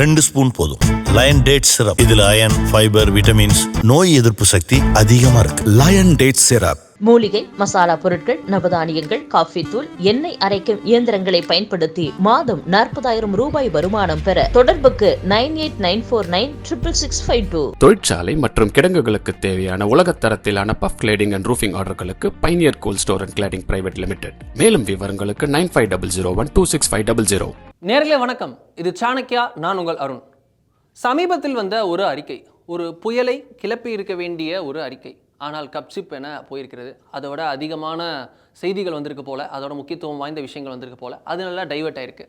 ரெண்டு ஸ்பூன் போதும். Line date syrup இதுல அயன் ஃபைபர் விட்டமின்ஸ் நோய் எதிர்ப்பு சக்தி அதிகமா இருக்கு. லயன் டேட் சிரப் மூலிகை மசாலா பொருட்கள் நவதானியங்கள் காஃபி தூள் எண்ணெய் அரைக்கும் இயந்திரங்களை பயன்படுத்தி மாதம் நாற்பதாயிரம் ரூபாய் வருமானம் பெற தொடர்புக்கு nine eight nine four nine triple six five two. தொழிற்சாலை மற்றும் கிடங்குகளுக்கு தேவையான உலகத் தரத்திலான PUF cladding and roofing ஆர்டர்களுக்கு Pioneer Cool Store and Cladding Private Limited மேலும் விவரங்களுக்கு nine five double zero one two six five double zero. நேர்களே வணக்கம். இது சாணக்கியா நான் உங்கள் அருண். சமீபத்தில் வந்த ஒரு அறிக்கை ஒரு புயலை கிளப்பி இருக்க வேண்டிய ஒரு அறிக்கை. ஆனால் கப்சிப் என போயிருக்கிறது. அதோட அதிகமான செய்திகள் வந்திருக்கு போல அதோட முக்கியத்துவம் வாய்ந்த விஷயங்கள் வந்திருக்கு போல அது நல்லா டைவெர்ட் ஆயிருக்கு.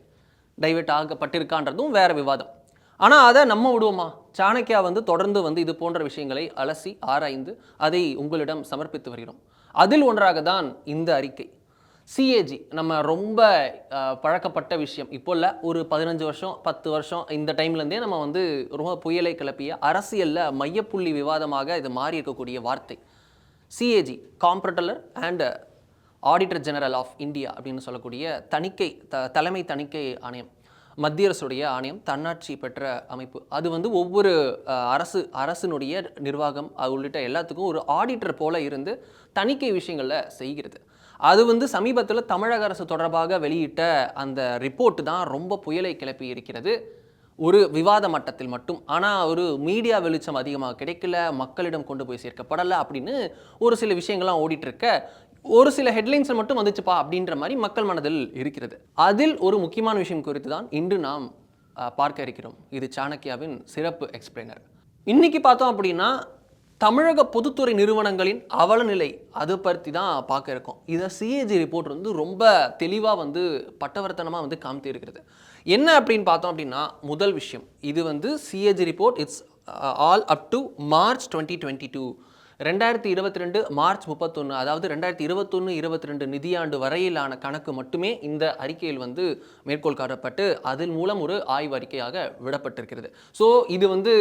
டைவெர்ட் ஆகப்பட்டிருக்கான்றதும் வேற விவாதம். ஆனால் அதை நம்ம விடுவோமா? சாணக்கியா வந்து தொடர்ந்து வந்து இது போன்ற விஷயங்களை அலசி ஆராய்ந்து அதை உங்களிடம் சமர்ப்பித்து வருகிறோம். அதில் ஒன்றாக தான் இந்த அறிக்கை. சிஏஜி நம்ம ரொம்ப பழக்கப்பட்ட விஷயம். இப்போ இல்லை ஒரு பதினஞ்சு வருஷம் பத்து வருஷம் இந்த டைம்லேருந்தே நம்ம வந்து ரொம்ப புயலை கிளப்பிய அரசியலில் மையப்புள்ளி விவாதமாக இது மாறி இருக்கக்கூடிய வார்த்தை. CAG comptroller and auditor general of India அப்படின்னு சொல்லக்கூடிய தணிக்கை த தலைமை தணிக்கை ஆணையம். மத்திய அரசுடைய ஆணையம் தன்னாட்சி பெற்ற அமைப்பு. அது வந்து ஒவ்வொரு அரசு அரசினுடைய நிர்வாகம் அது உள்ளிட்ட எல்லாத்துக்கும் ஒரு ஆடிட்டர் போல இருந்து தணிக்கை விஷயங்களில் செய்கிறது. அது வந்து சமீபத்தில் தமிழக அரசு தொடர்பாக வெளியிட்ட அந்த ரிப்போர்ட் தான் ரொம்ப புயலை கிளப்பி இருக்கிறது. ஒரு விவாத மட்டத்தில் மட்டும். ஆனால் ஒரு மீடியா வெளிச்சம் அதிகமாக கிடைக்கல மக்களிடம் கொண்டு போய் சேர்க்கப்படலை அப்படின்னு ஒரு சில விஷயங்கள்லாம் ஓடிட்டுருக்க. ஒரு சில ஹெட்லைன்ஸில் மட்டும் வந்துச்சுப்பா அப்படின்ற மாதிரி மக்கள் மனதில் இருக்கிறது. அதில் ஒரு முக்கியமான விஷயம் குறித்து தான் இன்று நாம் பார்க்க இருக்கிறோம். இது சாணக்கியாவின் சிறப்பு எக்ஸ்பிளைனர் இன்றைக்கி பார்த்தோம் அப்படின்னா தமிழக பொதுத்துறை நிறுவனங்களின் அவலநிலை அது பற்றி தான் பார்க்க இருக்கோம். இதை சிஏஜி ரிப்போர்ட் வந்து ரொம்ப தெளிவாக வந்து பட்டவர்த்தனமாக வந்து காமித்து இருக்கிறது என்ன அப்படின்னு பார்த்தோம் அப்படின்னா முதல் விஷயம். இது வந்து CAG report it's all up to March twenty twenty two ரெண்டாயிரத்தி இருபத்தி ரெண்டு மார்ச் முப்பத்தொன்று அதாவது ரெண்டாயிரத்தி இருபத்தொன்று இருபத்தி ரெண்டு நிதியாண்டு வரையிலான கணக்கு மட்டுமே இந்த அறிக்கையில் வந்து மேற்கோள் காட்டப்பட்டு அதன் மூலம் ஒரு ஆய்வு அறிக்கையாக விடப்பட்டிருக்கிறது. ஸோ இது வந்து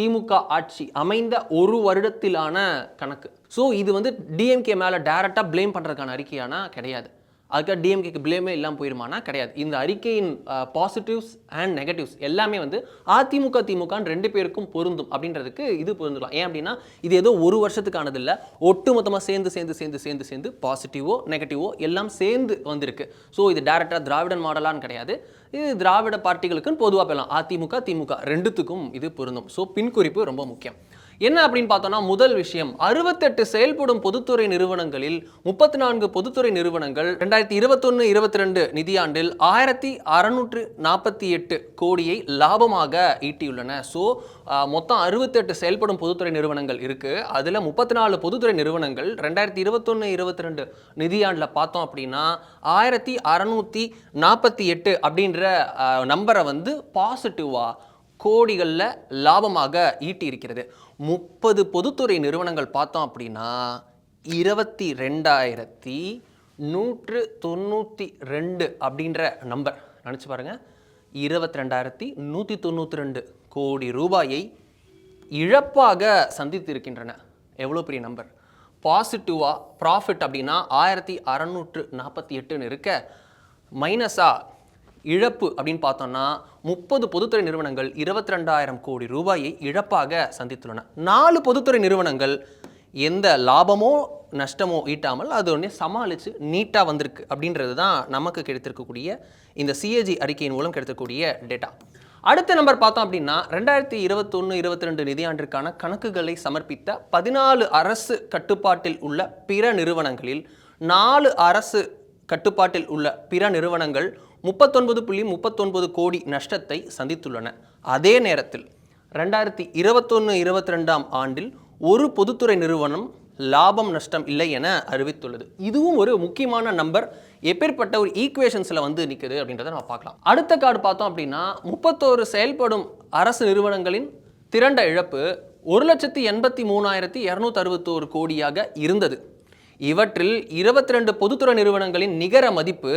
திமுக ஆட்சி அமைந்த ஒரு வருடத்திலான கணக்கு. ஸோ இது வந்து டிஎம்கே மேலே டைரெக்டாக ப்ளேம் பண்ணுறதுக்கான அறிக்கையானா கிடையாது. அதுக்காக டிஎம்கேக்கு பிளேமே இல்லாமல் போயிருமானா கிடையாது. இந்த அறிக்கையின் பாசிட்டிவ்ஸ் அண்ட் நெகட்டிவ்ஸ் எல்லாமே வந்து அதிமுக திமுகன்னு ரெண்டு பேருக்கும் பொருந்தும் அப்படின்றதுக்கு இது பொருந்துலாம். ஏன் அப்படின்னா இது ஏதோ ஒரு வருஷத்துக்கானது இல்லை. ஒட்டு மொத்தமாக சேர்ந்து சேர்ந்து சேர்ந்து சேர்ந்து சேர்ந்து பாசிட்டிவோ நெகட்டிவோ எல்லாம் சேர்ந்து வந்திருக்கு. ஸோ இது டேரெக்டாக திராவிடன் மாடலான்னு கிடையாது. இது திராவிட பார்ட்டிகளுக்குன்னு பொதுவாக போயிடலாம். அதிமுக திமுக ரெண்டுத்துக்கும் இது பொருந்தும். ஸோ பின்குறிப்பு ரொம்ப முக்கியம். என்ன அப்படின்னு பார்த்தோம்னா முதல் விஷயம் அறுபத்தெட்டு செயல்படும் பொதுத்துறை நிறுவனங்களில் முப்பத்தி நான்கு பொதுத்துறை நிறுவனங்கள் ரெண்டாயிரத்தி இருபத்தொன்னு இருபத்தி ரெண்டு நிதியாண்டில் ஆயிரத்தி அறநூற்று நாற்பத்தி எட்டு கோடியை லாபமாக ஈட்டியுள்ளன. ஸோ மொத்தம் அறுபத்தெட்டு செயல்படும் பொதுத்துறை நிறுவனங்கள் இருக்குது அதில் முப்பத்தி நாலு பொதுத்துறை நிறுவனங்கள் ரெண்டாயிரத்தி இருபத்தொன்னு இருபத்தி ரெண்டு நிதியாண்டில் பார்த்தோம் அப்படின்னா ஆயிரத்தி அறநூற்றி நாற்பத்தி எட்டு அப்படின்ற நம்பரை வந்து பாசிட்டிவாக கோடிகளில் லாபமாக ஈட்டி இருக்கிறது முப்பது பொதுத்துறை நிறுவனங்கள் பார்த்தோம் அப்படின்னா இருபத்தி ரெண்டாயிரத்தி நூற்று தொண்ணூற்றி ரெண்டு அப்படின்ற நம்பர் நினச்சி பாருங்கள் இருபத்தி ரெண்டாயிரத்தி நூற்றி தொண்ணூற்றி ரெண்டு கோடி ரூபாயை இழப்பாக சந்தித்து இருக்கின்றன எவ்வளோ பெரிய நம்பர் பாசிட்டிவாக ப்ராஃபிட் அப்படின்னா ஆயிரத்தி அறநூற்று நாற்பத்தி எட்டுன்னு இருக்க. மைனஸாக இழப்பு அப்படின்னு பார்த்தோம்னா முப்பது பொதுத்துறை நிறுவனங்கள் இருபத்தி ரெண்டாயிரம் கோடி ரூபாயை இழப்பாக சந்தித்துள்ளன. நாலு பொதுத்துறை நிறுவனங்கள் எந்த லாபமோ நஷ்டமோ ஈட்டாமல் அது ஒன்றே சமாளித்து நீட்டாக வந்திருக்கு அப்படின்றது தான் நமக்கு கிடைத்திருக்கக்கூடிய இந்த சிஏஜி அறிக்கையின் மூலம் கிடைத்திருக்கக்கூடிய டேட்டா அடுத்த நம்பர் பார்த்தோம் அப்படின்னா ரெண்டாயிரத்தி இருபத்தொன்று இருபத்தி ரெண்டு நிதியாண்டிற்கான கணக்குகளை சமர்ப்பித்த பதினாலு அரசு கட்டுப்பாட்டில் உள்ள பிற நிறுவனங்களில் நாலு அரசு கட்டுப்பாட்டில் உள்ள பிற நிறுவனங்கள் முப்பத்தொன்பது புள்ளி முப்பத்தொன்பது கோடி நஷ்டத்தை சந்தித்துள்ளன. அதே நேரத்தில் ரெண்டாயிரத்தி இருபத்தொன்று இருபத்தி ரெண்டாம் ஆண்டில் ஒரு பொதுத்துறை நிறுவனம் லாபம் நஷ்டம் இல்லை என அறிவித்துள்ளது. இதுவும் ஒரு முக்கியமான நம்பர். எப்பேற்பட்ட ஒரு ஈக்குவேஷன்ஸில் வந்து நிற்குது அப்படின்றத நம்ம பார்க்கலாம். அடுத்த கார்டு பார்த்தோம் அப்படின்னா முப்பத்தோரு செயல்படும் அரசு நிறுவனங்களின் திரண்ட இழப்பு ஒரு லட்சத்தி எண்பத்தி மூணாயிரத்தி இரநூத்தி அறுபத்தோரு கோடியாக இருந்தது. இவற்றில் இருபத்தி ரெண்டு பொதுத்துறை நிறுவனங்களின் நிகர மதிப்பு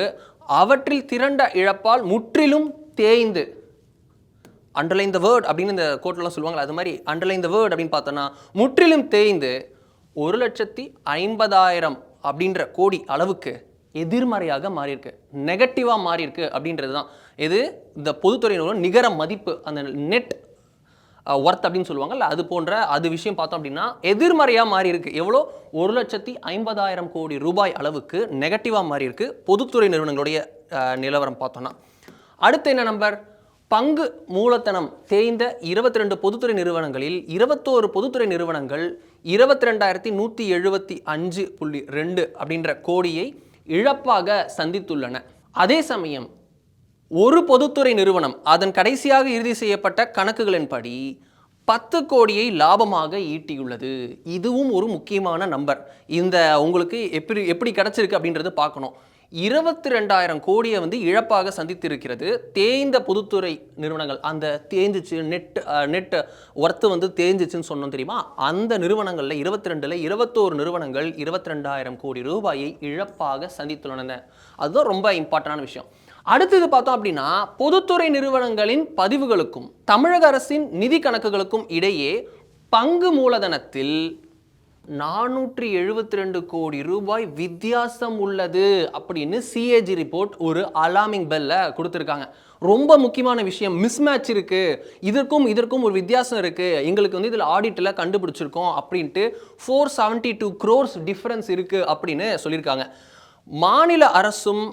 அவற்றில் திரண்ட இழப்பால் முற்றிலும் தேய்ந்து. அண்டர்லைன் த வேர்ட் அப்படின்னு இந்த கோர்ட்லாம் சொல்லுவாங்களா அது மாதிரி அண்டர்லைன் த வேர்ட் அப்படின்னு பார்த்தோன்னா முற்றிலும் தேய்ந்து ஒரு லட்சத்தி ஐம்பதாயிரம் அப்படின்ற கோடி அளவுக்கு எதிர்மறையாக மாறியிருக்கு. நெகட்டிவாக மாறியிருக்கு அப்படின்றது தான் இது இந்த பொதுத்துறை நிகர மதிப்பு அந்த நெட் ஒர்த் அப்படின்னு சொல்லுவாங்கல்ல அது போன்ற அது விஷயம் பார்த்தோம் அப்படின்னா எதிர்மறையாக மாறி இருக்கு எவ்வளோ? ஒரு லட்சத்தி ஐம்பதாயிரம் கோடி ரூபாய் அளவுக்கு நெகட்டிவாக மாறி இருக்கு பொதுத்துறை நிறுவனங்களுடைய நிலவரம் பார்த்தோம்னா. அடுத்து என்ன நம்பர் பங்கு மூலதனம் தேய்ந்த இருபத்தி ரெண்டு பொதுத்துறை நிறுவனங்களில் இருபத்தோரு பொதுத்துறை நிறுவனங்கள் இருபத்தி ரெண்டாயிரத்தி நூற்றி எழுபத்தி அஞ்சு புள்ளி ரெண்டு அப்படின்ற கோடியை இழப்பாக சந்தித்துள்ளன. அதே சமயம் ஒரு பொதுத்துறை நிறுவனம் அதன் கடைசியாக இறுதி செய்யப்பட்ட கணக்குகளின்படி பத்து கோடியை லாபமாக ஈட்டியுள்ளது. இதுவும் ஒரு முக்கியமான நம்பர் இந்த உங்களுக்கு எப்படி எப்படி கிடச்சிருக்கு அப்படின்றது பார்க்கணும். இருபத்தி ரெண்டாயிரம் கோடியை வந்து இழப்பாக சந்தித்திருக்கிறது தேய்ந்த பொதுத்துறை நிறுவனங்கள். அந்த தேஞ்சிச்சு நெட் நெட் ஒர்த்து வந்து தேஞ்சிச்சுன்னு சொன்னோம் தெரியுமா? அந்த நிறுவனங்களில் இருபத்தி ரெண்டில் இருபத்தோரு நிறுவனங்கள் இருபத்தி ரெண்டாயிரம் கோடி ரூபாயை இழப்பாக சந்தித்துள்ளன. அதுதான் ரொம்ப இம்பார்ட்டண்டான விஷயம். அடுத்தது பார்த்தோம் அப்படின்னா பொதுத்துறை நிறுவனங்களின் பதிவுகளுக்கும் தமிழக அரசின் நிதி கணக்குகளுக்கும் இடையே பங்கு மூலதனத்தில் நானூற்றி எழுபத்தி ரெண்டு கோடி ரூபாய் வித்தியாசம் உள்ளது அப்படின்னு சிஏஜி ரிப்போர்ட் ஒரு அலாமிங் பெல்ல கொடுத்துருக்காங்க. ரொம்ப முக்கியமான விஷயம் மிஸ்மேட்ச் இருக்கு. இதற்கும் இதற்கும் ஒரு வித்தியாசம் இருக்கு. எங்களுக்கு வந்து இதில் ஆடிட்டில் கண்டுபிடிச்சிருக்கோம் அப்படின்ட்டு four seventy two crores difference இருக்கு அப்படின்னு சொல்லியிருக்காங்க. மாநில அரசும்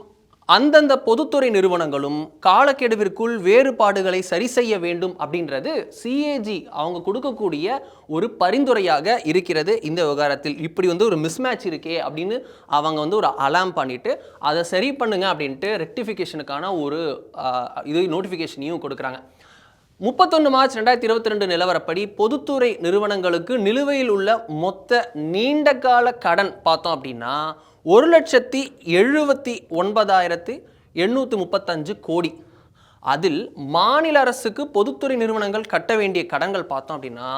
அந்தந்த பொதுத்துறை நிறுவனங்களும் காலக்கெடுவிற்குள் வேறுபாடுகளை சரி செய்ய வேண்டும் அப்படின்றது சிஏஜி அவங்க கொடுக்கக்கூடிய ஒரு பரிந்துரையாக இருக்கிறது இந்த விவகாரத்தில். இப்படி வந்து ஒரு மிஸ்மேட்ச் இருக்கே அப்படின்னு அவங்க வந்து ஒரு அலாம் பண்ணிட்டு அதை சரி பண்ணுங்க அப்படின்ட்டு ரெக்டிஃபிகேஷனுக்கான ஒரு இது நோட்டிஃபிகேஷனையும் கொடுக்குறாங்க. முப்பத்தொன்று மார்ச் ரெண்டாயிரத்தி இருபத்தி ரெண்டு நிலவரப்படி பொதுத்துறை நிறுவனங்களுக்கு நிலுவையில் உள்ள மொத்த நீண்டகால கடன் பார்த்தோம் அப்படின்னா ஒரு லட்சத்தி எழுபத்தி ஒன்பதாயிரத்தி எண்ணூற்றி முப்பத்தஞ்சு கோடி. அதில் மாநில அரசுக்கு பொதுத்துறை நிறுவனங்கள் கட்ட வேண்டிய கடன்கள் பார்த்தோம் அப்படின்னா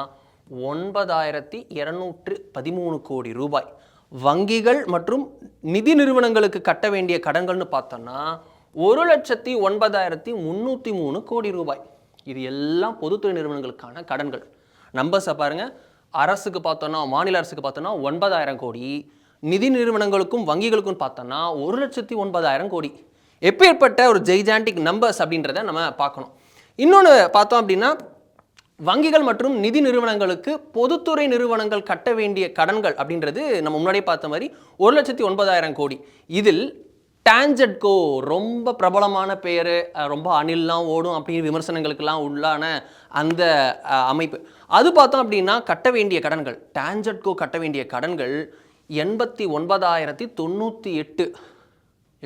ஒன்பதாயிரத்தி இரநூற்று பதிமூணு கோடி ரூபாய். வங்கிகள் மற்றும் நிதி நிறுவனங்களுக்கு கட்ட வேண்டிய கடன்கள்னு பார்த்தோம்னா ஒரு லட்சத்தி ஒன்பதாயிரத்தி முந்நூற்றி மூணு கோடி ரூபாய். இது எல்லாம் பொதுத்துறை நிறுவனங்களுக்கான கடன்கள். நம்பர்ஸை பாருங்கள் அரசுக்கு பார்த்தோன்னா மாநில அரசுக்கு பார்த்தோன்னா ஒன்பதாயிரம் கோடி. நிதி நிறுவனங்களுக்கும் வங்கிகளுக்கும் பார்த்தோன்னா ஒரு லட்சத்தி ஒன்பதாயிரம் கோடி. எப்பேற்பட்ட ஒரு ஜெய்ஜாண்டிக் நம்பர்ஸ் அப்படின்றத நம்ம பார்க்கணும். இன்னொன்று பார்த்தோம் அப்படின்னா வங்கிகள் மற்றும் நிதி நிறுவனங்களுக்கு பொதுத்துறை நிறுவனங்கள் கட்ட வேண்டிய கடன்கள் அப்படின்றது நம்ம முன்னாடியே பார்த்த மாதிரி ஒரு லட்சத்தி ஒன்பதாயிரம் கோடி. இதில் டான்ஜெட்கோ ரொம்ப பிரபலமான பெயர் ரொம்ப அணில்லாம் ஓடும் அப்படின்னு விமர்சனங்களுக்கெல்லாம் உள்ளான அந்த அமைப்பு. அது பார்த்தோம் அப்படின்னா கட்ட வேண்டிய கடன்கள். டான்ஜெட்கோ கட்ட வேண்டிய கடன்கள் எண்பத்தி ஒன்பதாயிரத்தி தொண்ணூற்றி எட்டு.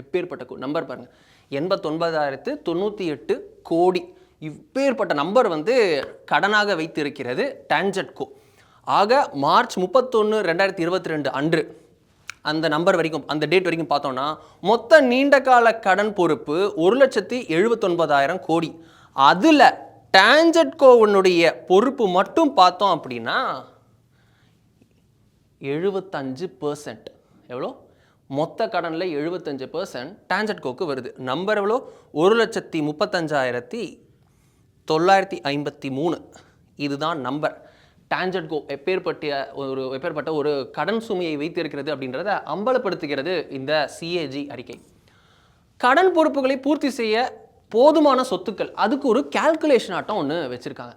எப்பேற்பட்ட நம்பர் பாருங்கள் எண்பத்தொன்பதாயிரத்து தொண்ணூற்றி எட்டு கோடி. இப்பேற்பட்ட நம்பர் வந்து கடனாக வைத்திருக்கிறது டான்ஜெட்கோ ஆக மார்ச் முப்பத்தொன்று ரெண்டாயிரத்தி இருபத்தி ரெண்டு அன்று அந்த நம்பர் வரைக்கும் அந்த டேட் வரைக்கும் பார்த்தோம்னா மொத்த நீண்ட கால கடன் பொறுப்பு ஒரு லட்சத்தி எழுபத்தொன்பதாயிரம் கோடி. அதில் டான்ஜெட்கோவனுடைய பொறுப்பு மட்டும் பார்த்தோம் அப்படின்னா எழுபத்தஞ்சு பர்சன்ட் எவ்வளோ? மொத்த கடனில் எழுபத்தஞ்சு பர்சன்ட் டான்ஜெட்கோக்கு வருது. நம்பர் எவ்வளோ? ஒரு லட்சத்தி முப்பத்தஞ்சாயிரத்தி தொள்ளாயிரத்தி ஐம்பத்தி மூணு. இதுதான் நம்பர் டான்ஜெட்கோ எப்பேற்பட்ட ஒரு எப்பேற்பட்ட ஒரு கடன் சுமையை வைத்திருக்கிறது அப்படின்றத அம்பலப்படுத்துகிறது இந்த சிஏஜி அறிக்கை. கடன் பொறுப்புகளை பூர்த்தி செய்ய போதுமான சொத்துக்கள். அதுக்கு ஒரு கால்குலேஷன் ஆட்டம் ஒன்று வச்சுருக்காங்க.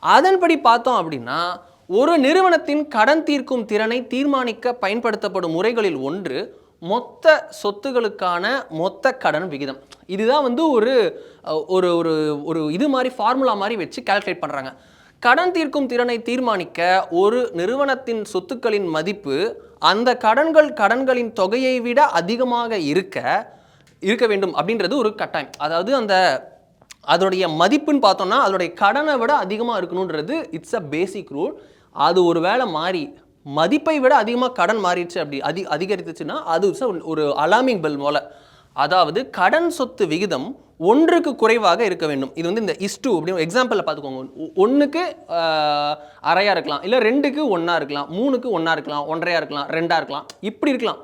அதன்படி பார்த்தோம் அப்படின்னா ஒரு நிறுவனத்தின் கடன் தீர்க்கும் திறனை தீர்மானிக்க பயன்படுத்தப்படும் முறைகளில் ஒன்று மொத்த சொத்துகளுக்கான மொத்த கடன் விகிதம். இதுதான் வந்து ஒரு ஒரு ஒரு ஒரு இது மாதிரி ஃபார்முலா மாதிரி வச்சு கால்குலேட் பண்ணுறாங்க கடன் தீர்க்கும் திறனை தீர்மானிக்க ஒரு நிறுவனத்தின் சொத்துக்களின் மதிப்பு அந்த கடன்கள் கடன்களின் தொகையை விட அதிகமாக இருக்க இருக்க வேண்டும் அப்படின்றது ஒரு கட்டாயம். அதாவது அந்த அதனுடைய மதிப்புன்னு பார்த்தோம்னா அதனுடைய கடனை விட அதிகமாக இருக்கணுன்றது இட்ஸ் அ பேசிக் ரூல் அது ஒரு வேளை மாறி மதிப்பை விட அதிகமாக கடன் மாறிடுச்சு அப்படி அதி அதிகரித்துச்சுன்னா அது ஒரு அலாமிங் பெல் போல. அதாவது கடன் சொத்து விகிதம் ஒன்றுக்கு குறைவாக இருக்க வேண்டும். இது வந்து இந்த இஸ்டு அப்படின்னு எக்ஸாம்பிளில் பார்த்துக்கோங்க. ஒன்றுக்கு அரையாக இருக்கலாம் இல்லை ரெண்டுக்கு ஒன்றா இருக்கலாம் மூணுக்கு ஒன்றா இருக்கலாம் ஒன்றையாக இருக்கலாம் ரெண்டாக இருக்கலாம் இப்படி இருக்கலாம்.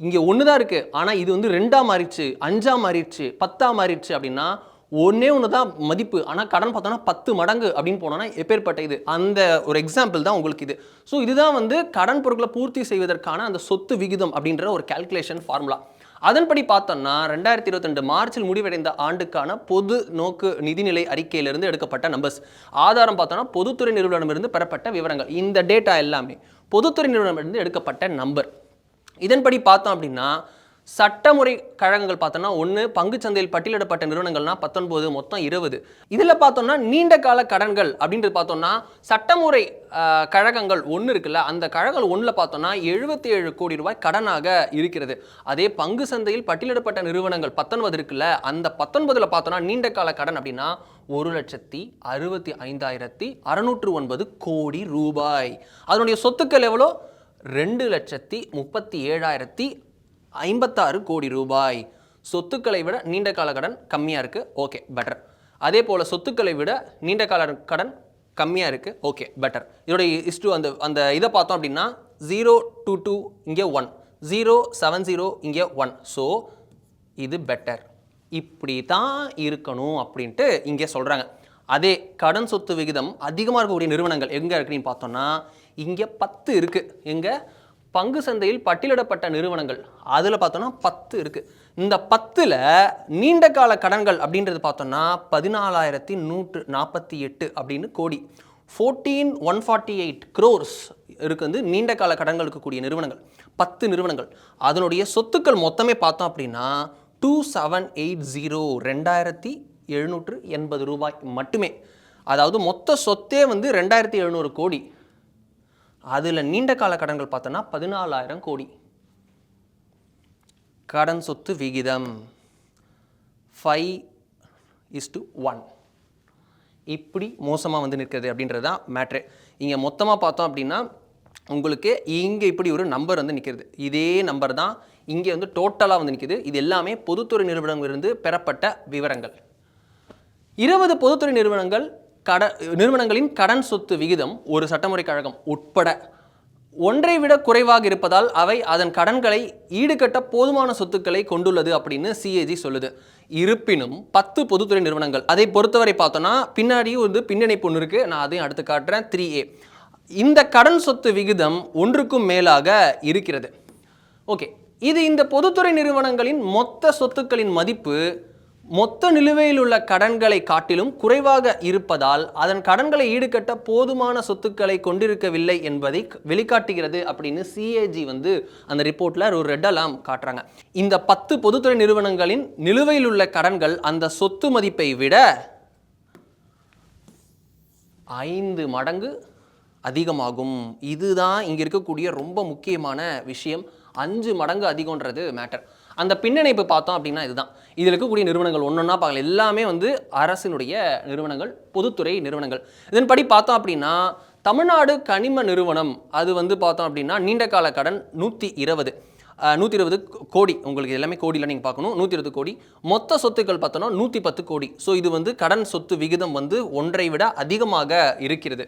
இங்கே ஒன்று தான் இருக்குது ஆனால் இது வந்து ரெண்டாக மாறிடுச்சு அஞ்சாக மாறிடுச்சு பத்தாக மாறிடுச்சு அப்படின்னா ஒன்றே ஒன்று தான் மதிப்பு. ஆனால் கடன் பார்த்தோன்னா பத்து மடங்கு அப்படின்னு போனோன்னா எப்பேற்பட்ட இது? அந்த ஒரு எக்ஸாம்பிள் தான் உங்களுக்கு இது. ஸோ இதுதான் வந்து கடன் பொருட்களை பூர்த்தி செய்வதற்கான அந்த சொத்து விகிதம் அப்படின்ற ஒரு கால்குலேஷன் ஃபார்முலா அதன்படி பார்த்தோம்னா ரெண்டாயிரத்தி இருபத்தி மார்ச்சில் முடிவடைந்த ஆண்டுக்கான பொது நோக்கு நிதிநிலை அறிக்கையிலிருந்து எடுக்கப்பட்ட நம்பர்ஸ் ஆதாரம் பார்த்தோம்னா பொதுத்துறை நிறுவனமிருந்து பெறப்பட்ட விவரங்கள். இந்த டேட்டா எல்லாமே பொதுத்துறை நிறுவனமிருந்து எடுக்கப்பட்ட நம்பர் இதன்படி பார்த்தோம் அப்படின்னா சட்டமுறை கழகங்கள் பார்த்தோம்னா ஒன்று பங்குச்சந்தையில் பட்டியலிடப்பட்ட நிறுவனங்கள்னா பத்தொன்பது மொத்தம் இருபது. இதில் பார்த்தோம்னா நீண்ட கால கடன்கள் அப்படின்றது பார்த்தோம்னா சட்டமுறை கழகங்கள் ஒன்று இருக்குல்ல அந்த கழகங்கள் ஒன்றில் பார்த்தோம்னா எழுபத்தி ஏழு கோடி ரூபாய் கடனாக இருக்கிறது. அதே பங்கு சந்தையில் பட்டியலிடப்பட்ட நிறுவனங்கள் பத்தொன்பது இருக்குல்ல அந்த பத்தொன்பதில் பார்த்தோம்னா நீண்ட கால கடன் அப்படின்னா ஒரு லட்சத்தி அறுபத்தி ஐந்தாயிரத்தி அறுநூற்று ஒன்பது கோடி ரூபாய். அதனுடைய சொத்துக்கள் எவ்வளோ? ரெண்டு லட்சத்தி முப்பத்தி ஏழாயிரத்தி ஐம்பத்தாறு கோடி ரூபாய். சொத்துக்களை விட நீண்ட கால கடன் கம்மியாக இருக்குது ஓகே பெட்டர் அதே போல் சொத்துக்களை விட நீண்ட கால கடன் கம்மியாக இருக்குது ஓகே பெட்டர் இதோடைய இஸ்டு அந்த அந்த இதை பார்த்தோம் அப்படின்னா ஜீரோ டூ டூ இங்கே ஒன் ஜீரோ செவன் ஜீரோ இங்கே ஒன் ஸோ இது பெட்டர் இப்படி தான் இருக்கணும் அப்படின்ட்டு இங்கே சொல்கிறாங்க அதே கடன் சொத்து விகிதம் அதிகமாக இருக்கக்கூடிய நிறுவனங்கள் எங்கே இருக்குன்னு பார்த்தோன்னா இங்கே பத்து இருக்குது எங்கே? பங்கு சந்தையில் பட்டியலிடப்பட்ட நிறுவனங்கள். அதில் பார்த்தோன்னா பத்து இருக்குது இந்த பத்தில் நீண்ட கால கடன்கள் அப்படின்றது பார்த்தோம்னா பதினாலாயிரத்தி நூற்று நாற்பத்தி எட்டு அப்படின்னு கோடி. Fourteen one forty eight crores இருக்கு வந்து நீண்ட கால கடன்களுக்கு கூடிய நிறுவனங்கள். பத்து நிறுவனங்கள். அதனுடைய சொத்துக்கள் மொத்தமே பார்த்தோம் அப்படின்னா டூ செவன் எயிட் ஜீரோ ரெண்டாயிரத்தி எழுநூற்று எண்பது ரூபாய் மட்டுமே. அதாவது மொத்த சொத்தே வந்து ரெண்டாயிரத்தி எழுநூறு கோடி. அதில் நீண்ட கால கடன்கள் பார்த்தோன்னா பதினாலாயிரம் கோடி. கடன் சொத்து விகிதம் ஃபைவ் இஸ் டு ஒன் இப்படி மோசமாக வந்து நிற்கிறது அப்படின்றது தான் மேட்ரு இங்கே மொத்தமாக பார்த்தோம் அப்படின்னா உங்களுக்கு இங்கே இப்படி ஒரு நம்பர் வந்து நிற்கிறது. இதே நம்பர் தான் இங்கே வந்து டோட்டலாக வந்து நிற்கிது இது எல்லாமே பொதுத்துறை நிறுவனங்களிலிருந்து பெறப்பட்ட விவரங்கள். இருபது பொதுத்துறை நிறுவனங்கள் கட நிறுவனங்களின் கடன் சொத்து விகிதம் ஒரு சட்டமுறை கழகம் உட்பட ஒன்றை விட குறைவாக இருப்பதால் அவை அதன் கடன்களை ஈடுகட்ட போதுமான சொத்துக்களை கொண்டுள்ளது அப்படின்னு சிஏஜி சொல்லுது. இருப்பினும் பத்து பொதுத்துறை நிறுவனங்கள் அதை பொறுத்தவரை பார்த்தோன்னா பின்னாடி வந்து பின்னிணைப்பு ஒன்று இருக்குது நான் அதையும் அடுத்து காட்டுறேன். த்ரீ ஏ இந்த கடன் சொத்து விகிதம் ஒன்றுக்கும் மேலாக இருக்கிறது. ஓகே இது இந்த பொதுத்துறை நிறுவனங்களின் மொத்த சொத்துக்களின் மதிப்பு மொத்த நிலுவையில் உள்ள கடன்களை காட்டிலும் குறைவாக இருப்பதால் அதன் கடன்களை ஈடுகட்ட போதுமான சொத்துக்களை கொண்டிருக்கவில்லை என்பதை வெளிக்காட்டுகிறது அப்படின்னு சிஏஜி வந்து அந்த ரிப்போர்ட்டில் ஒரு ரெட் அலாம் காட்டுறாங்க. இந்த பத்து பொதுத்துறை நிறுவனங்களின் நிலுவையில் உள்ள கடன்கள் அந்த சொத்து மதிப்பை விட ஐந்து மடங்கு அதிகமாகும். இதுதான் இங்கே இருக்கக்கூடிய ரொம்ப முக்கியமான விஷயம். அஞ்சு மடங்கு அதிகம்ன்றது மேட்டர் அந்த பின்னணைப்பு பார்த்தோம் அப்படின்னா இதுதான். இதில் இருக்கக்கூடிய நிறுவனங்கள் ஒன்றொன்னா பார்க்கல எல்லாமே வந்து அரசினுடைய நிறுவனங்கள் பொதுத்துறை நிறுவனங்கள். இதன்படி பார்த்தோம் அப்படின்னா தமிழ்நாடு கனிம நிறுவனம் அது வந்து பார்த்தோம் அப்படின்னா நீண்ட கால கடன் நூற்றி இருபது. நூற்றி இருபது கோடி. உங்களுக்கு எல்லாமே கோடியில் நீங்கள் பார்க்கணும். நூற்றி இருபது கோடி. மொத்த சொத்துக்கள் பார்த்தோன்னா நூற்றி பத்து கோடி. ஸோ இது வந்து கடன் சொத்து விகிதம் வந்து ஒன்றை விட அதிகமாக இருக்கிறது.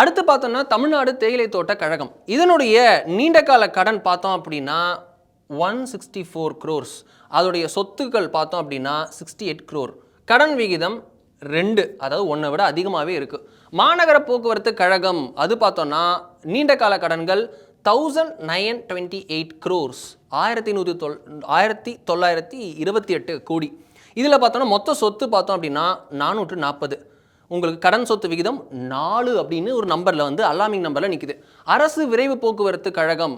அடுத்து பார்த்தோம்னா தமிழ்நாடு தேயிலை தோட்ட கழகம். இதனுடைய நீண்ட கால கடன் பார்த்தோம் அப்படின்னா ஒன் சிக்ஸ்டி ஃபோர் க்ரோர்ஸ் அதோடைய சொத்துக்கள் பார்த்தோம் அப்படின்னா சிக்ஸ்டி எயிட் க்ரோர் கடன் விகிதம் ரெண்டு. அதாவது ஒன்றை விட அதிகமாகவே இருக்குது மாநகர போக்குவரத்து கழகம் அது பார்த்தோன்னா நீண்ட கால கடன்கள் thousand nine twenty eight crores ஆயிரத்தி நூற்றி தொல் ஆயிரத்தி தொள்ளாயிரத்தி இருபத்தி எட்டு கோடி. இதில் பார்த்தோன்னா மொத்த சொத்து பார்த்தோம் அப்படின்னா நானூற்று நாற்பது உங்களுக்கு கடன் சொத்து விகிதம் நாலு அப்படின்னு ஒரு நம்பரில் வந்து அலாமிங் நம்பரில் நிற்குது அரசு விரைவு போக்குவரத்து கழகம்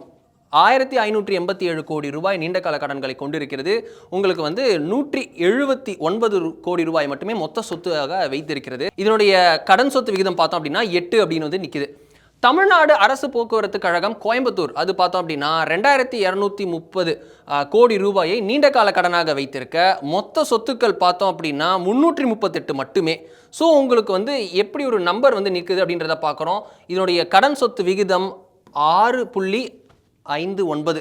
ஆயிரத்தி ஐநூற்றி எண்பத்தி ஏழு கோடி ரூபாய் நீண்டகால கடன்களை கொண்டிருக்கிறது. உங்களுக்கு வந்து நூற்றி எழுபத்தி ஒன்பது கோடி ரூபாய் மட்டுமே மொத்த சொத்துக்காக வைத்திருக்கிறது. இதனுடைய கடன் சொத்து விகிதம் பார்த்தோம் அப்படின்னா எட்டு அப்படின்னு வந்து நிற்கிது தமிழ்நாடு அரசு போக்குவரத்து கழகம் கோயம்புத்தூர் அது பார்த்தோம் அப்படின்னா ரெண்டாயிரத்தி இரநூத்தி முப்பது கோடி ரூபாயை நீண்ட கால கடனாக வைத்திருக்க. மொத்த சொத்துக்கள் பார்த்தோம் அப்படின்னா முந்நூற்றி முப்பத்தெட்டு மட்டுமே. ஸோ உங்களுக்கு வந்து எப்படி ஒரு நம்பர் வந்து நிற்குது அப்படின்றத பார்க்குறோம். இதனுடைய கடன் சொத்து விகிதம் ஆறு புள்ளி ஐந்து ஒன்பது.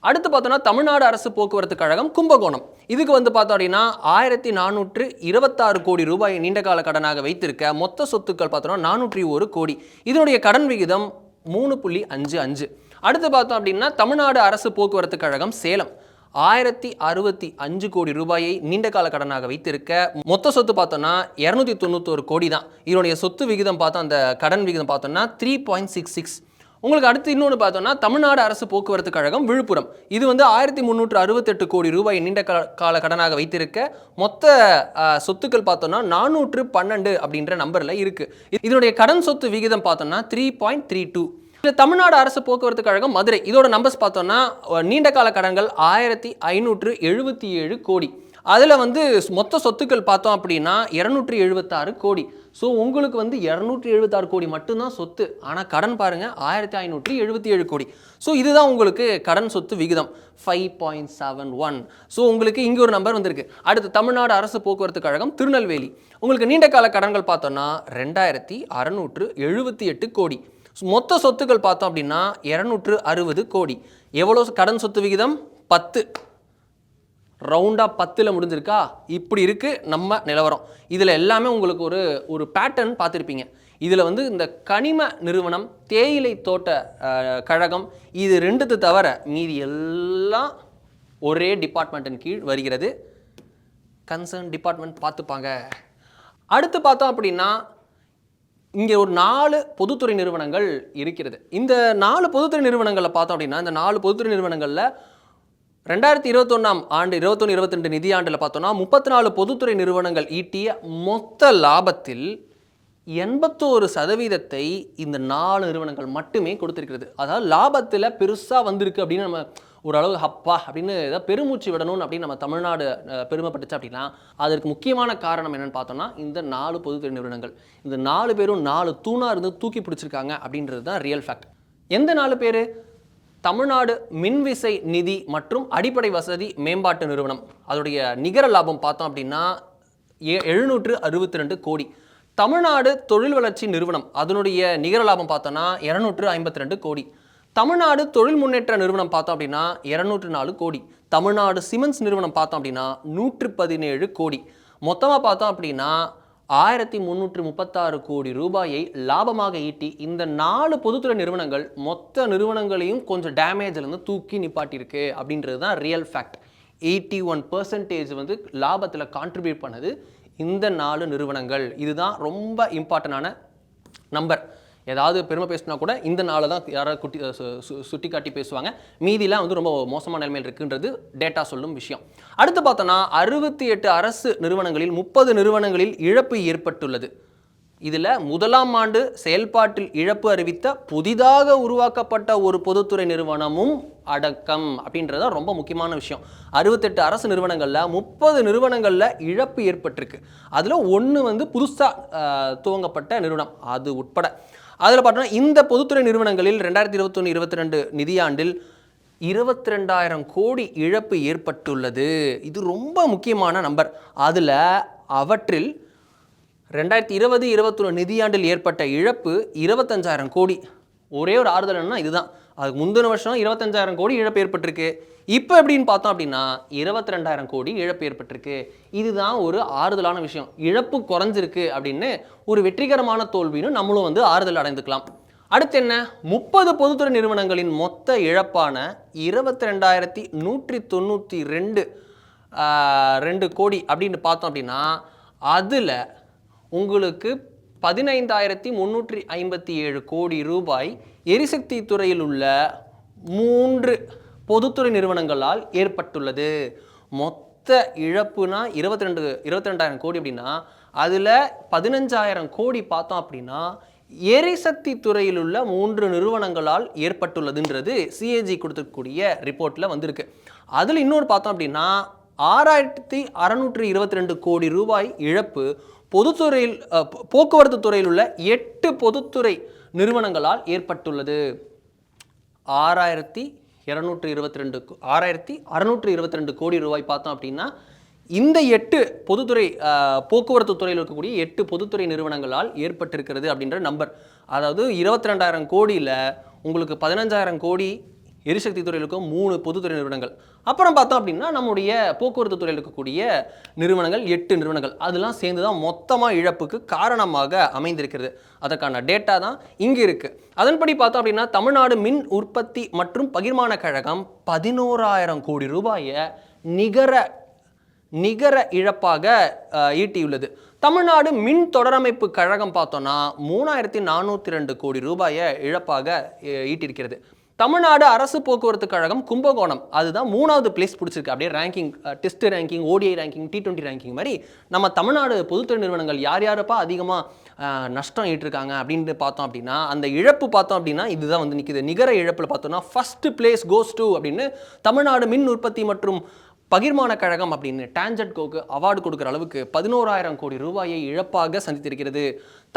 அடுத்து பார்த்தோன்னா தமிழ்நாடு அரசு போக்குவரத்து கழகம் கும்பகோணம். இதுக்கு வந்து பார்த்தோம் அப்படின்னா ஆயிரத்தி நானூற்று இருபத்தாறு கோடி ரூபாய் நீண்டகால கடனாக வைத்திருக்க மொத்த சொத்துக்கள் பார்த்தோன்னா நானூற்றி ஒரு கோடி. இதனுடைய கடன் விகிதம் மூணு புள்ளி அஞ்சு அஞ்சு. அடுத்து பார்த்தோம் அப்படின்னா தமிழ்நாடு அரசு போக்குவரத்து கழகம் சேலம். ஆயிரத்தி அறுபத்தி அஞ்சு கோடி ரூபாயை நீண்டகால கடனாக வைத்திருக்க மொத்த சொத்து பார்த்தோன்னா இரநூத்தி தொண்ணூத்தோரு கோடி தான். இதனுடைய சொத்து விகிதம் பார்த்தோம் அந்த கடன் விகிதம் பார்த்தோம்னா த்ரீ பாயிண்ட் சிக்ஸ் சிக்ஸ் உங்களுக்கு அடுத்து இன்னொன்று பார்த்தோம்னா தமிழ்நாடு அரசு போக்குவரத்து கழகம் விழுப்புரம். இது வந்து ஆயிரத்தி முந்நூற்று அறுபத்தெட்டு கோடி ரூபாய் நீண்ட கால கடனாக வைத்திருக்க மொத்த சொத்துக்கள் பார்த்தோம்னா நானூற்று பன்னெண்டு அப்படின்ற நம்பரில் இருக்குது இதனுடைய கடன் சொத்து விகிதம் பார்த்தோம்னா three point three two Tamil அரசு போக்குவரத்து கழகம் மதுரை. இதோட நம்பர்ஸ் பார்த்தோம்னா நீண்ட கால கடன்கள் ஆயிரத்தி ஐநூற்று எழுபத்தி ஏழு கோடி. அதில் வந்து மொத்த சொத்துக்கள் பார்த்தோம் அப்படின்னா இரநூற்றி எழுபத்தாறு கோடி. ஸோ உங்களுக்கு வந்து இரநூற்றி எழுபத்தாறு கோடி மட்டும்தான் சொத்து. ஆனால் கடன் பாருங்கள் ஆயிரத்தி ஐநூற்றி எழுபத்தி ஏழு கோடி. ஸோ இதுதான் உங்களுக்கு கடன் சொத்து விகிதம். Five point seven one so உங்களுக்கு இங்கே ஒரு நம்பர் வந்திருக்கு. அடுத்து தமிழ்நாடு அரசு போக்குவரத்து கழகம் திருநெல்வேலி. உங்களுக்கு நீண்ட கால கடன்கள் பார்த்தோம்னா ரெண்டாயிரத்தி அறநூற்று எழுபத்தி எட்டு கோடி. மொத்த சொத்துக்கள் பார்த்தோம் அப்படின்னா இரநூற்று அறுபது கோடி. எவ்வளோ கடன் சொத்து விகிதம்? பத்து. ரவுண்டாக பத்தில் முடிஞ்சிருக்கா? இப்படி இருக்குது நம்ம நிலவரம். இதில் எல்லாமே உங்களுக்கு ஒரு ஒரு பேட்டர்ன் பார்த்துருப்பீங்க. இதில் வந்து இந்த கனிம நிறுவனம் தேயிலை தோட்ட கழகம் இது ரெண்டுத்து தவிர மீதி எல்லாம் ஒரே டிபார்ட்மெண்ட்டின் கீழ் வருகிறது. கன்சர்ன் டிபார்ட்மெண்ட் பார்த்துப்பாங்க. அடுத்து பார்த்தோம் அப்படின்னா இங்கே ஒரு நாலு பொதுத்துறை நிறுவனங்கள் இருக்கிறது. இந்த நாலு பொதுத்துறை நிறுவனங்களில் பார்த்தோம் அப்படின்னா இந்த நாலு பொதுத்துறை நிறுவனங்களில் ரெண்டாயிரத்தி இருபத்தொன்னாம் ஆண்டு இருபத்தொன்று இருபத்தெண்டு நிதியாண்டில் பார்த்தோம்னா முப்பத்தி நாலு பொதுத்துறை நிறுவனங்கள் ஈட்டிய மொத்த லாபத்தில் எண்பத்தோரு சதவீதத்தை இந்த நாலு நிறுவனங்கள் மட்டுமே கொடுத்துருக்கிறது. அதாவது லாபத்தில் பெருசாக வந்திருக்கு அப்படின்னு நம்ம ஓரளவு ஹப்பா அப்படின்னு ஏதாவது பெருமூச்சு விடணும்னு அப்படின்னு நம்ம தமிழ்நாடு பெருமைப்பட்டுச்சு அப்படின்னா அதற்கு முக்கியமான காரணம் என்னென்னு பார்த்தோம்னா இந்த நாலு பொதுத்துறை நிறுவனங்கள். இந்த நாலு பேரும் நாலு தூணாக இருந்து தூக்கி பிடிச்சிருக்காங்க அப்படின்றது தான் ரியல் ஃபேக்ட் எந்த நாலு பேர்? தமிழ்நாடு மின்விசை நிதி மற்றும் அடிப்படை வசதி மேம்பாட்டு நிறுவனம். அதோடைய நிகர லாபம் பார்த்தோம் அப்படின்னா எழுநூற்று அறுபத்தி ரெண்டு கோடி. தமிழ்நாடு தொழில் வளர்ச்சி நிறுவனம் அதனுடைய நிகர லாபம் பார்த்தோன்னா இரநூற்று ஐம்பத்தி ரெண்டு கோடி. தமிழ்நாடு தொழில் முன்னேற்ற நிறுவனம் பார்த்தோம் அப்படின்னா இரநூற்று நாலு கோடி. தமிழ்நாடு சிமெண்ட்ஸ் நிறுவனம் பார்த்தோம் அப்படின்னா நூற்று பதினேழு கோடி. மொத்தமாக பார்த்தோம் அப்படின்னா ஆயிரத்தி முன்னூற்றி முப்பத்தாறு கோடி ரூபாயை லாபமாக ஈட்டி இந்த நாலு பொதுத்துறை நிறுவனங்கள் மொத்த நிறுவனங்களையும் கொஞ்சம் டேமேஜ்லேருந்து தூக்கி நிப்பாட்டியிருக்கு அப்படின்றது தான் real fact eighty one percentage வந்து லாபத்தில் கான்ட்ரிபியூட் பண்ணது இந்த நாலு நிறுவனங்கள். இதுதான் ரொம்ப இம்பார்ட்டண்டான நம்பர் ஏதாவது பெருமை பேசினா கூட இந்த நாளை தான் யாராவது குட்டி சு- சு- சுட்டி காட்டி பேசுவாங்க. மீதிலாம் வந்து ரொம்ப மோசமான நிலைமையில் இருக்குன்றது டேட்டா சொல்லும் விஷயம். அடுத்து பார்த்தோன்னா அறுபத்தி எட்டு அரசு நிறுவனங்களில் முப்பது நிறுவனங்களில் இழப்பு ஏற்பட்டுள்ளது. இதில் முதலாம் ஆண்டு செயல்பாட்டில் இழப்பு அறிவித்த புதிதாக உருவாக்கப்பட்ட ஒரு பொதுத்துறை நிறுவனமும் அடக்கம் அப்படின்றது தான் ரொம்ப முக்கியமான விஷயம். அறுபத்தெட்டு அரசு நிறுவனங்களில் முப்பது நிறுவனங்களில் இழப்பு ஏற்பட்டிருக்கு. அதில் ஒன்று வந்து புதுசாக துவங்கப்பட்ட நிறுவனம் அது உட்பட. அதில் பார்த்தோன்னா இந்த பொதுத்துறை நிறுவனங்களில் ரெண்டாயிரத்தி இருபத்தொன்று இருபத்தி ரெண்டு நிதியாண்டில் இருபத்தி ரெண்டாயிரம் கோடி இழப்பு ஏற்பட்டுள்ளது. இது ரொம்ப முக்கியமான நம்பர். அதில் அவற்றில் ரெண்டாயிரத்தி இருபது இருபத்தொன்று நிதியாண்டில் ஏற்பட்ட இழப்பு இருபத்தஞ்சாயிரம் கோடி. ஒரே ஒரு ஆறுதல் என்னன்னா இதுதான். அதுக்கு முந்தின வருஷம் இருபத்தஞ்சாயிரம் கோடி இழப்பு ஏற்பட்டிருக்கு. இப்போ எப்படின்னு பார்த்தோம் அப்படின்னா இருபத்தி ரெண்டாயிரம் கோடி இழப்பு ஏற்பட்டிருக்கு. இதுதான் ஒரு ஆறுதலான விஷயம். இழப்பு குறைஞ்சிருக்கு அப்படின்னு ஒரு வெற்றிகரமான தோல்வின்னு நம்மளும் வந்து ஆறுதல் அடைந்துக்கலாம். அடுத்து என்ன? முப்பது பொதுத்துறை நிறுவனங்களின் மொத்த இழப்பான இருபத்தி ரெண்டாயிரத்தி நூற்றி தொண்ணூற்றி ரெண்டு ரெண்டு கோடி அப்படின்னு பார்த்தோம் அப்படின்னா அதில் உங்களுக்கு பதினைந்தாயிரத்தி முந்நூற்றி ஐம்பத்தி ஏழு கோடி ரூபாய் எரிசக்தி துறையில் உள்ள மூன்று பொதுத்துறை நிறுவனங்களால் ஏற்பட்டுள்ளது. மொத்த இழப்புனா இருபத்தி ரெண்டு இருபத்தி ரெண்டாயிரம் கோடி அப்படின்னா அதில் பதினஞ்சாயிரம் கோடி பார்த்தோம் அப்படின்னா எரிசக்தி துறையில் உள்ள மூன்று நிறுவனங்களால் ஏற்பட்டுள்ளதுன்றது சிஏஜி கொடுத்துக்கூடிய ரிப்போர்ட்டில் வந்திருக்கு. அதில் இன்னொரு பார்த்தோம் அப்படின்னா ஆறாயிரத்தி அறநூற்றி இருபத்தி ரெண்டு கோடி ரூபாய் இழப்பு பொதுத்துறையில் போக்குவரத்து துறையில் உள்ள எட்டு பொதுத்துறை நிறுவனங்களால் ஏற்பட்டுள்ளது. ஆறாயிரத்தி இரநூற்றி இருபத்தி ரெண்டு ஆறாயிரத்தி அறநூற்றி இருபத்தி ரெண்டு கோடி ரூபாய் பார்த்தோம் அப்படின்னா இந்த எட்டு பொதுத்துறை போக்குவரத்து துறையில் இருக்கக்கூடிய எட்டு பொதுத்துறை நிறுவனங்களால் ஏற்பட்டிருக்கிறது அப்படின்ற நம்பர். அதாவது இருபத்தி ரெண்டாயிரம் கோடியில் உங்களுக்கு பதினஞ்சாயிரம் கோடி எரிசக்தி துறையில் இருக்கும் மூணு பொதுத்துறை நிறுவனங்கள். அப்புறம் பார்த்தோம் அப்படின்னா நம்முடைய போக்குவரத்து துறையில் இருக்கக்கூடிய நிறுவனங்கள் எட்டு நிறுவனங்கள் அதெல்லாம் சேர்ந்து தான் மொத்தமாக இழப்புக்கு காரணமாக அமைந்திருக்கிறது. அதற்கான டேட்டா தான் இங்கே இருக்குது அதன்படி பார்த்தோம் அப்படின்னா தமிழ்நாடு மின் உற்பத்தி மற்றும் பகிர்மான கழகம் பதினோராயிரம் கோடி ரூபாயை நிகர நிகர இழப்பாக ஈட்டியுள்ளது. தமிழ்நாடு மின் தொடரமைப்பு கழகம் பார்த்தோன்னா மூணாயிரத்தி நானூற்றி ரெண்டு கோடி ரூபாயை இழப்பாக ஈட்டியிருக்கிறது. தமிழ்நாடு அரசு போக்குவரத்து கழகம் கும்பகோணம். அதுதான் மூணாவது பிளேஸ் பிடிச்சிருக்கு. அப்படியே ranking test ranking ODI ranking T twenty ranking மாதிரி நம்ம தமிழ்நாடு பொதுத்துறை நிறுவனங்கள் யார் யாரப்பா அதிகமாக நஷ்டம் ஈட்டிருக்காங்க அப்படின்னு பார்த்தோம் அப்படின்னா அந்த இழப்பு பார்த்தோம் அப்படின்னா இதுதான் வந்து நிற்குது நிகர இழப்பில் பார்த்தோம்னா ஃபஸ்ட்டு பிளேஸ் கோஸ் டு அப்படின்னு தமிழ்நாடு மின் உற்பத்தி மற்றும் பகிர்மான கழகம் அப்படின்னு டான்ஜெட் கோக்கு அவார்டு கொடுக்குற அளவுக்கு பதினோராயிரம் கோடி ரூபாயை இழப்பாக சந்தித்திருக்கிறது.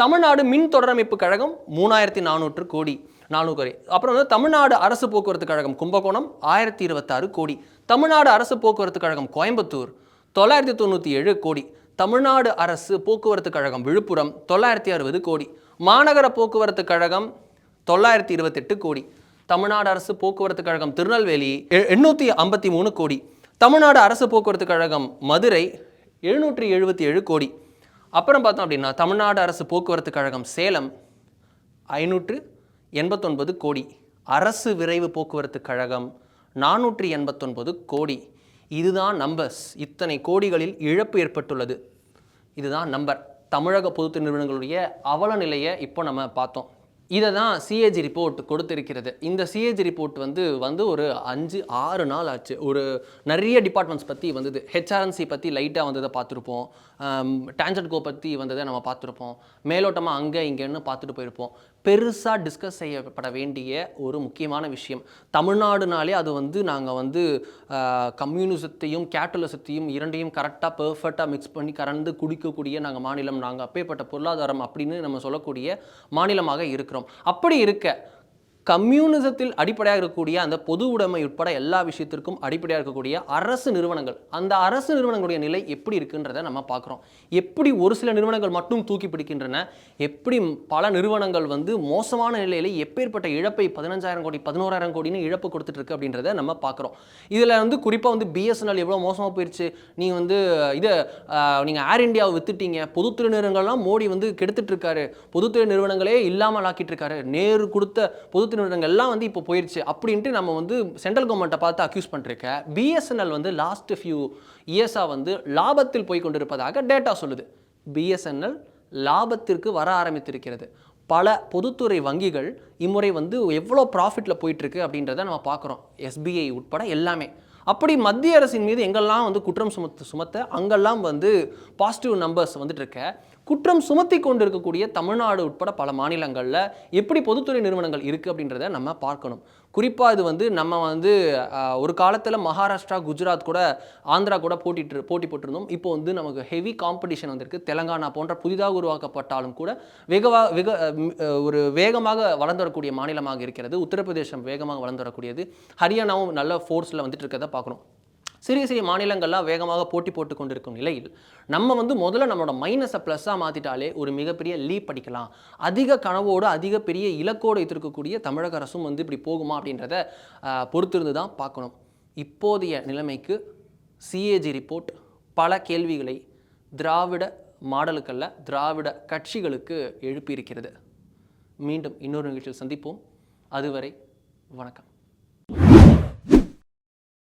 தமிழ்நாடு மின் தொடரமைப்பு கழகம் மூணாயிரத்தி நானூற்று கோடி. நானூறு கோடி. அப்புறம் வந்து தமிழ்நாடு அரசு போக்குவரத்து கழகம் கும்பகோணம் ஆயிரத்தி இருபத்தாறு கோடி. தமிழ்நாடு அரசு போக்குவரத்து கழகம் கோயம்புத்தூர் தொள்ளாயிரத்தி தொண்ணூற்றி ஏழு கோடி. தமிழ்நாடு அரசு போக்குவரத்து கழகம் விழுப்புரம் தொள்ளாயிரத்தி அறுபது கோடி. மாநகர போக்குவரத்து கழகம் தொள்ளாயிரத்தி இருபத்தெட்டு கோடி. தமிழ்நாடு அரசு போக்குவரத்து கழகம் திருநெல்வேலி எ- எண்ணூற்றி ஐம்பத்தி மூணு கோடி. தமிழ்நாடு அரசு போக்குவரத்து கழகம் மதுரை எழுநூற்றி எழுபத்தி ஏழு கோடி. அப்புறம் பார்த்தோம் அப்படின்னா தமிழ்நாடு அரசு போக்குவரத்து கழகம் சேலம் ஐநூற்று எண்பத்தொன்பது கோடி. அரசு விரைவு போக்குவரத்து கழகம் நானூற்றி எண்பத்தொன்பது கோடி. இதுதான் நம்பர்ஸ் இத்தனை கோடிகளில் இழப்பு ஏற்பட்டுள்ளது. இதுதான் நம்பர் தமிழக பொதுத்து நிறுவனங்களுடைய அவல நிலையை இப்போ நம்ம பார்த்தோம். இதை தான் சிஏஜி ரிப்போர்ட் கொடுத்திருக்கிறது. இந்த சிஏஜி ரிப்போர்ட் வந்து வந்து ஒரு அஞ்சு ஆறு நாள் ஆச்சு. ஒரு நிறைய டிபார்ட்மெண்ட்ஸ் பற்றி வந்தது. ஹெச்ஆர்என்சி பற்றி லைட்டாக வந்ததை பார்த்துருப்போம். டான்ஜெட் கோ பற்றி வந்ததை நம்ம பார்த்துருப்போம். மேலோட்டமாக அங்கே இங்கேன்னு பார்த்துட்டு போயிருப்போம். பெருசாக டிஸ்கஸ் செய்யப்பட வேண்டிய ஒரு முக்கியமான விஷயம். தமிழ்நாடுனாலே அது வந்து நாங்கள் வந்து கம்யூனிசத்தையும் கேட்டலிசத்தையும் இரண்டையும் கரெக்டாக பெர்ஃபெக்டாக மிக்ஸ் பண்ணி கறந்து குடிக்கக்கூடிய நாங்கள் மாநிலம். நாங்கள் அப்பேற்பட்ட பொருளாதாரம் அப்படின்னு நம்ம சொல்லக்கூடிய மாநிலமாக இருக்கிறோம். அப்படி இருக்க கம்யூனிசத்தில் அடிப்படையாக இருக்கக்கூடிய அந்த பொது உடைமை உட்பட எல்லா விஷயத்திற்கும் அடிப்படையாக இருக்கக்கூடிய அரசு நிறுவனங்கள். அந்த அரசு நிறுவனங்களுடைய நிலை எப்படி இருக்குன்றதை நம்ம பார்க்குறோம். எப்படி ஒரு சில நிறுவனங்கள் மட்டும் தூக்கி பிடிக்கின்றன எப்படி பல நிறுவனங்கள் வந்து மோசமான நிலையில் எப்பேற்பட்ட இழப்பை பதினஞ்சாயிரம் கோடி பதினோராயிரம் கோடின்னு இழப்பு கொடுத்துட்டு இருக்கு அப்படின்றத நம்ம பார்க்குறோம். இதில் வந்து குறிப்பாக வந்து பிஎஸ்என்எல் எவ்வளோ மோசமாக போயிடுச்சு நீ வந்து இதை நீங்கள் ஏர் இந்தியாவை வித்துட்டீங்க பொதுத்துறை நிறுவனங்கள்லாம் மோடி வந்து கெடுத்துட்டு இருக்காரு பொதுத்துறை நிறுவனங்களே இல்லாமல் ஆக்கிட்டு இருக்காரு நேரு கொடுத்த பொது நிறுவனங்கள் எல்லாம் வந்து இப்போ போயிடுச்சு அப்படின்ட்டு நம்ம வந்து சென்ட்ரல் கவர்மெண்ட்டை பார்த்து அக்யூஸ் பண்ணிருக்க பிஎஸ்என்எல் வந்து லாஸ்ட் ஃபியூ இயர்ஸாக வந்து லாபத்தில் போய் கொண்டிருப்பதாக டேட்டா சொல்லுது. பிஎஸ்என்எல் லாபத்திற்கு வர ஆரம்பித்திருக்கிறது. பல பொதுத்துறை வங்கிகள் இம்முறை வந்து எவ்வளோ ப்ராஃபிட்டில் போயிட்டுருக்கு அப்படின்றத நம்ம பார்க்குறோம். எஸ்பிஐ உட்பட எல்லாமே. அப்படி மத்திய அரசின் மீது எங்கெல்லாம் வந்து குற்றம் சுமத்து சுமத்த அங்கெல்லாம் வந்து பாசிட்டிவ் நம்பர்ஸ் வந்துட்டு இருக்க குற்றம் சுமத்தி கொண்டிருக்கக்கூடிய தமிழ்நாடு உட்பட பல மாநிலங்களில் எப்படி பொதுத்துறை நிறுவனங்கள் இருக்குது அப்படின்றத நம்ம பார்க்கணும். குறிப்பாக இது வந்து நம்ம வந்து ஒரு காலத்தில் மகாராஷ்டிரா குஜராத் கூட ஆந்திரா கூட போட்டிட்டு போட்டி போட்டிருந்தோம். இப்போ வந்து நமக்கு ஹெவி காம்படிஷன் வந்திருக்கு. தெலங்கானா போன்ற புதிதாக உருவாக்கப்பட்டாலும் கூட வெகவா வெக ஒரு வேகமாக வளர்ந்து வரக்கூடிய மாநிலமாக இருக்கிறது. உத்தரப்பிரதேசம் வேகமாக வளர்ந்து வரக்கூடியது. ஹரியானாவும் நல்ல ஃபோர்ஸில் வந்துட்டு இருக்கிறத பார்க்குறோம் சிறிய சிறிய மாநிலங்கள்லாம் வேகமாக போட்டி போட்டு கொண்டிருக்கும் நிலையில் நம்ம வந்து முதல்ல நம்மளோட மைனஸை ப்ளஸ்ஸாக மாற்றிட்டாலே ஒரு மிகப்பெரிய லீப் படிக்கலாம் அதிக கனவோடு அதிக பெரிய இலக்கோடு வைத்திருக்கக்கூடிய தமிழக அரசும் வந்து இப்படி போகுமா அப்படின்றத பொறுத்திருந்து தான் பார்க்கணும். இப்போதைய நிலைமைக்கு சிஏஜி ரிப்போர்ட் பல கேள்விகளை திராவிட மாடலுக்கல்ல திராவிட கட்சிகளுக்கு எழுப்பியிருக்கிறது. மீண்டும் இன்னொரு நிகழ்ச்சியில் சந்திப்போம். அதுவரை வணக்கம்.